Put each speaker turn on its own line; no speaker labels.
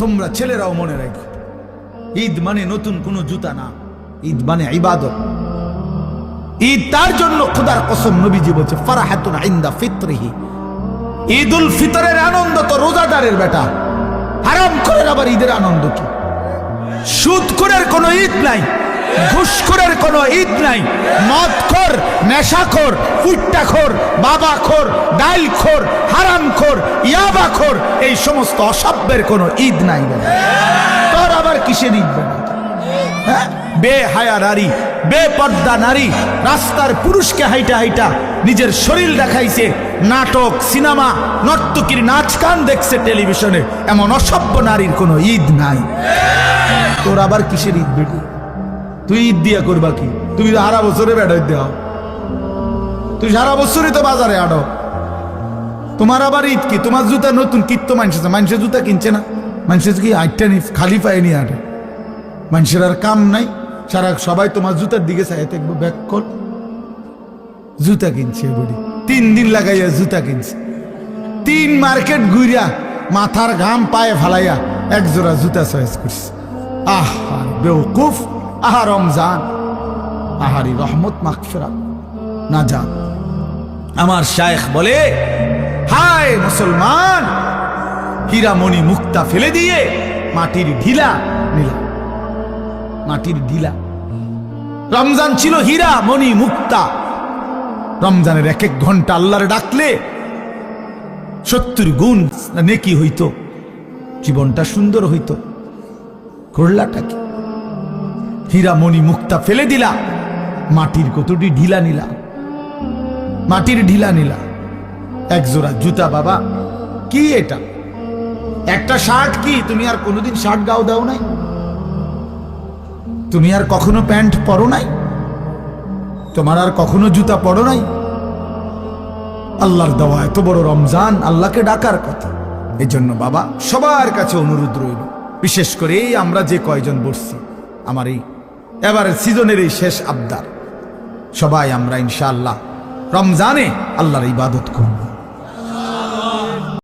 তোমরা ছেলেরাও মনে রাখো, ঈদ মানে নতুন কোনো জুতা না, ঈদ মানে ইবাদত। ঈদ তার জন্য খোদার কসম নবীজি বলছে, ফারাহাতুন ইন্দা ফিত্রিহি। ঈদ উল ফিতরের আনন্দ তো রোজাদারের বেটা, হারাম করে আবার ঈদের আনন্দ কি? সুদ করের কোনো ঈদ নাই ঘুষখোরের কোনো ঈদ নাই। মদ খোর নেশাখোর ফুট্টাখোর বাবাখোর, ডাইলখোর, হারামখোর, ইয়াবাখোর, এই সমস্ত অসভ্যের কোনো ঈদ নাই। তোর আবার কিসের ঈদ বাবা? হ্যাঁ? বেহায়া নারী বেপর্দা নারী, রাস্তার পুরুষকে হাইটা হাইটা নিজের শরীর দেখাইছে, নাটক, সিনেমা, নর্তকীর নাচ গান দেখছে টেলিভিশনে। এমন অসভ্য নারীর কোনো ঈদ নাই। তোর আবার কিসের ঈদ বেটি? তুই ঈদ দিয়া করবা কি? তুমি সারা বছরে বেড়াই দেওয়া তুই সারা বছরই তো বাজারে আড়ো। তোমার আবার ঈদ কি? তোমার জুতা নতুন কিত তো মানুষ মানুষের জুতা কিনছে না? মানুষের কি আটটা নি খালি পায়ে আটে? মানুষের আর কাম নাই। সারা সবাই তোমার জুতার দিকে চাই দেখব ব্যাক কর। জুতা কিনছে বলি তিন দিন লাগাইয়া জুতা কিনছে। তিন মার্কেট ঘুরিয়া মাথার ঘাম পায়ে ফালাইয়া এক জোড়া জুতা চয়েস করছে। আহ বেউকুফ আহা রমজান, আহারি রহমত মাকফেরা না যান আমার শায়েখ বলে, হায় মুসলমান, হীরামণি মুক্তা ফেলে দিয়ে মাটির ঢিলা নিলা মাটির ঢিলা। রমজান ছিল হীরা মণি মুক্তা। রমজানের এক এক ঘণ্টা আল্লাহরে ডাকলে সত্তর গুণ নেকি হইত, জীবনটা সুন্দর হইত। করলাটা কি? হীরা মণি মুক্তা ফেলে দিলা। মাটির কতটি ঢিলা নিলা। মাটির ঢিলা নিলা। এক জোড়া জুতা বাবা, কি এটা? একটা শার্ট কি? তুমি আর কোনোদিন শার্ট গাও দাও নাই? তুমি আর কখনো প্যান্ট পরো নাই? তোমার আর কখনো জুতা পরো নাই? আল্লাহর দেওয়া এত বড় রমজান, আল্লাহকে ডাকার কথা। এই জন্য বাবা, সবার কাছে অনুরোধ রইল। বিশেষ করে আমরা যে কয়জন বসছি, আমার এই এবারের সিজনের এই শেষ আবদার। সবাই আমরা ইনশাআল্লাহ রমজানে আল্লাহর ইবাদত করব।